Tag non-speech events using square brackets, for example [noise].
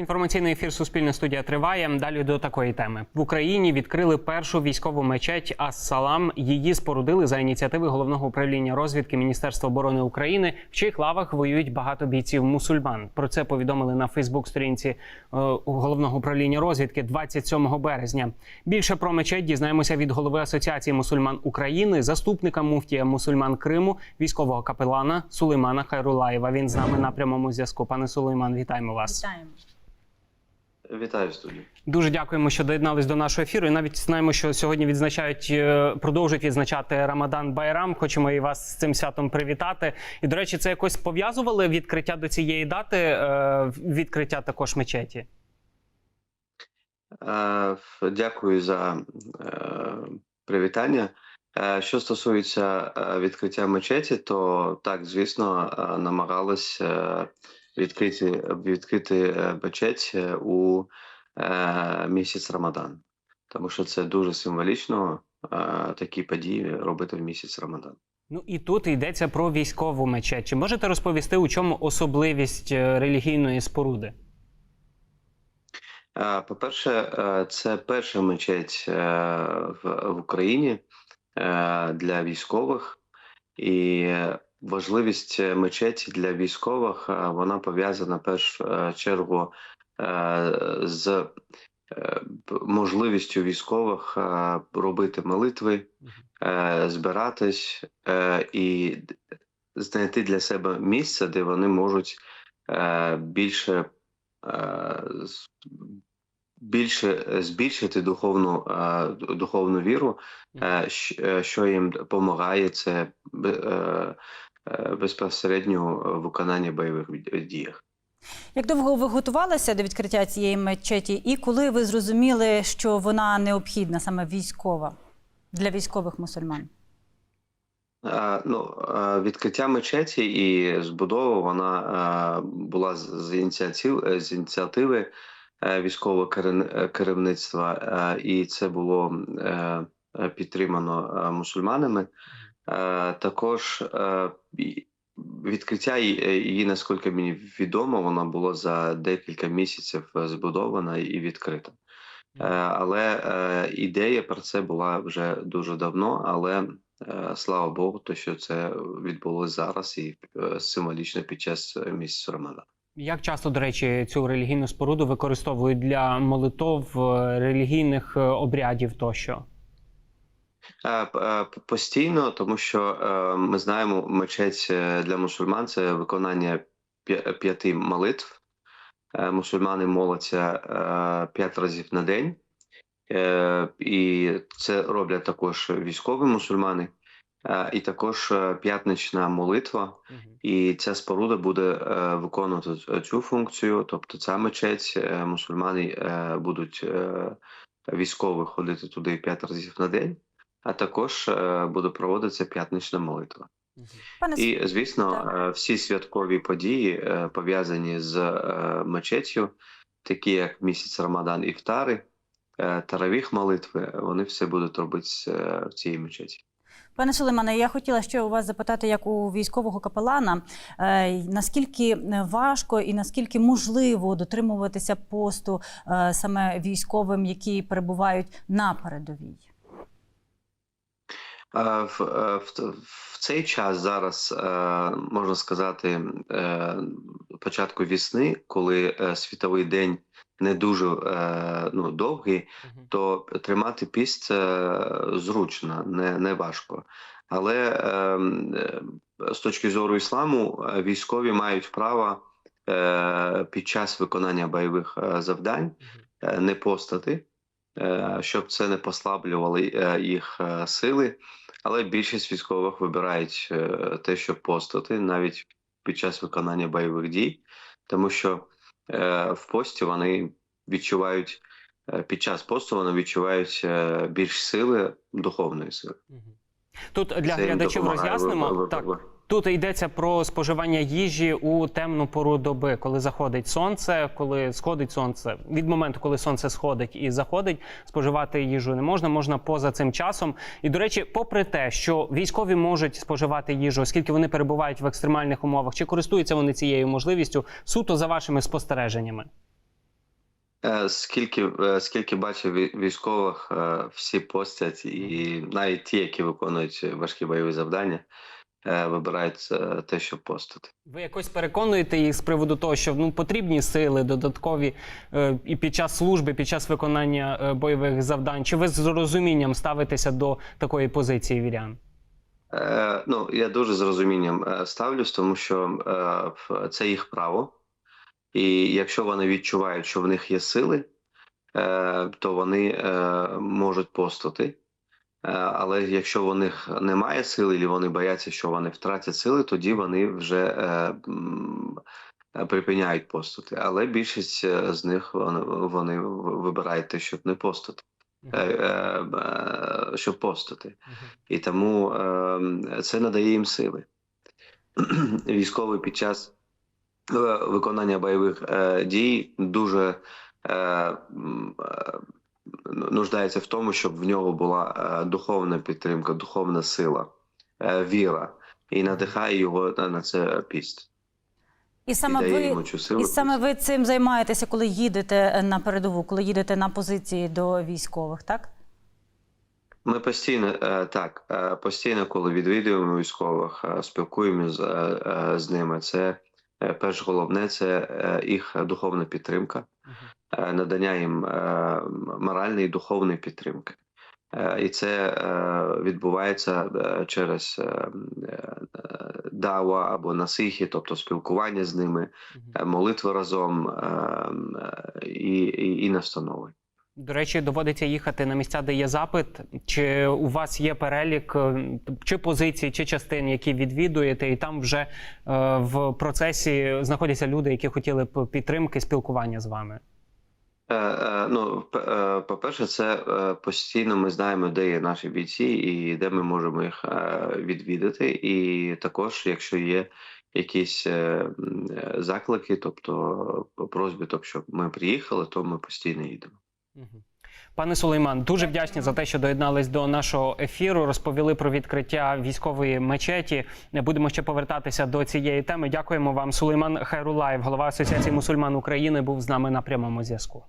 Інформаційний ефір Суспільне студія триває. Далі до такої теми в Україні відкрили першу військову мечеть Ас-Салам. Її спорудили за ініціативи головного управління розвідки Міністерства оборони України, в чиїх лавах воюють багато бійців мусульман. Про це повідомили на Фейсбук-сторінці е, головного управління розвідки 27 березня. Більше про мечеть дізнаємося від голови Асоціації мусульман України, заступника муфтія мусульман Криму, військового капелана Сулеймана Хайрулаєва. Він з нами на прямому зв'язку. Пане Сулейман, вітаємо вас. Вітаємо. Вітаю студію. Дуже дякуємо, що доєднались до нашого ефіру. І навіть знаємо, що сьогодні відзначають, е, продовжують відзначати Рамадан Байрам. Хочемо і вас з цим святом привітати. І до речі, це якось пов'язували відкриття до цієї дати, е, відкриття також мечеті. Е, Дякую за привітання. Що стосується відкриття мечеті, то так, звісно, е, е, відкрити, відкрити е, мечеть е, у е, місяць Рамадан, тому що це дуже символічно такі події робити в місяць Рамадан. Ну і тут йдеться про військову мечеть. Чи можете розповісти, у чому особливість релігійної споруди? По-перше, це перша мечеть в Україні для військових, і важливість мечеті для військових е, вона пов'язана в першу е, чергу е, з е, можливістю військових е, робити молитви, е, збиратись е, і знайти для себе місце, де вони можуть е, більше е, більше е, збільшити духовну, е, духовну віру, е, е, що їм допомагає. Це е, е, безпосередньо виконання бойових ді- діях. Як довго ви готувалися до відкриття цієї мечеті, і коли ви зрозуміли, що вона необхідна саме військова для військових мусульман? Е, Ну, е, відкриття мечеті і збудова вона е, була з ініціатив е, з ініціативи е, військового е, керівництва, е, і це було е, е, підтримано е, мусульманами. Е, Також е, відкриття її, е, наскільки мені відомо, воно було за декілька місяців збудована і відкрита. Але ідея про це була вже дуже давно, але слава Богу, то що це відбулося зараз і символічно під час місяця Рамадану. Як часто, до речі, цю релігійну споруду використовують для молитов, релігійних обрядів тощо? Е, е, Постійно, тому що е, ми знаємо, мечеть для мусульман це виконання п'яти молитв. Мусульмани моляться п'ять разів на день, і це роблять також військові мусульмани, і також п'ятнична молитва. І ця споруда буде виконувати цю функцію, тобто ця мечеть, мусульмани будуть військові ходити туди п'ять разів на день, а також е, буде проводитися п'ятнична молитва. Пане І звісно, е, всі святкові події е, пов'язані з мечеттю, такі як місяць Рамадан і Втари, е, Таравіх молитви, вони все будуть робитися е, в цій мечеті. Пане Сулеймане, я хотіла ще у вас запитати, як у військового капелана, наскільки важко і наскільки можливо дотримуватися посту саме військовим, які перебувають на передовій? Е, В, е, в, в цей час зараз е, можна сказати початку весни, коли світовий день не дуже ну, довгий, то тримати піст зручно, не, не важко. Але е, е, з точки зору ісламу, військові мають право під час виконання бойових завдань не постати, щоб це не послаблювало е, їх е, сили. Але більшість військових вибирають е, те, щоб постати навіть під час виконання бойових дій, тому що е, в пості вони відчувають е, під час посту вони відчувають е, більш сили духовної сили. Тут для Це глядачів роз'яснимо. Так, Тут йдеться про споживання їжі у темну пору доби, коли заходить сонце, коли сходить сонце. Від моменту, коли сонце сходить і заходить, споживати їжу не можна, можна поза цим часом. І до речі, попри те, що військові можуть споживати їжу, оскільки вони перебувають в екстремальних умовах, чи користуються вони цією можливістю суто за вашими спостереженнями? Е, Скільки, е, скільки бачив військових, е, всі постять, і навіть ті, які виконують важкі бойові завдання, вибирають е, те, щоб постати. Ви якось переконуєте їх з приводу того, що ну потрібні сили додаткові е, і під час служби, під час виконання е, бойових завдань? Чи ви з розумінням ставитеся до такої позиції вірян? Е, ну, я дуже з розумінням е, ставлюсь, тому що е, це їх право. І якщо вони відчувають, що в них є сили, е, то вони е, можуть постати. Е, але якщо в них немає сили, і вони бояться, що вони втратять сили, тоді вони вже е, припиняють постати. Але більшість е, з них вони, вони вибирають те, щоб не постати, щоб постати. І тому це надає їм сили. [clears throat] Військовий під час виконання бойових дій дуже нуждається в тому, щоб в нього була е, духовна підтримка, духовна сила, е, віра, і надихає його на, це піст. І І саме дає ви. І саме ви цим займаєтеся, коли їдете на передову, коли їдете на позиції до військових, так? Ми постійно е, так, е, постійно, коли відвідуємо військових, е, спілкуємося з, е, е, з ними. Це е, перш головне, це е, їх духовна підтримка, е, надання їм е, моральної і духовної підтримки. Е, І це е, відбувається е, через е, е, дава або насихи, тобто спілкування з ними, е, молитви разом е, е, і, і, і настанови. До речі, доводиться їхати на місця, де є запит. Чи у вас є перелік е, чи позицій, чи частин, які відвідуєте, і там вже е, в процесі знаходяться люди, які хотіли б підтримки, спілкування з вами? Е, е, Ну, е, по-перше, це е, постійно ми знаємо, де є наші бійці і де ми можемо їх відвідати. І також, якщо є якісь заклики, тобто по просьбі, тобто, щоб ми приїхали, то ми постійно їдемо. Пане Сулейман, дуже вдячні за те, що доєднались до нашого ефіру. Розповіли про відкриття військової мечеті. Будемо ще повертатися до цієї теми. Дякуємо вам. Сулейман Хайрулаєв, голова Асоціації мусульман України, був з нами на прямому зв'язку.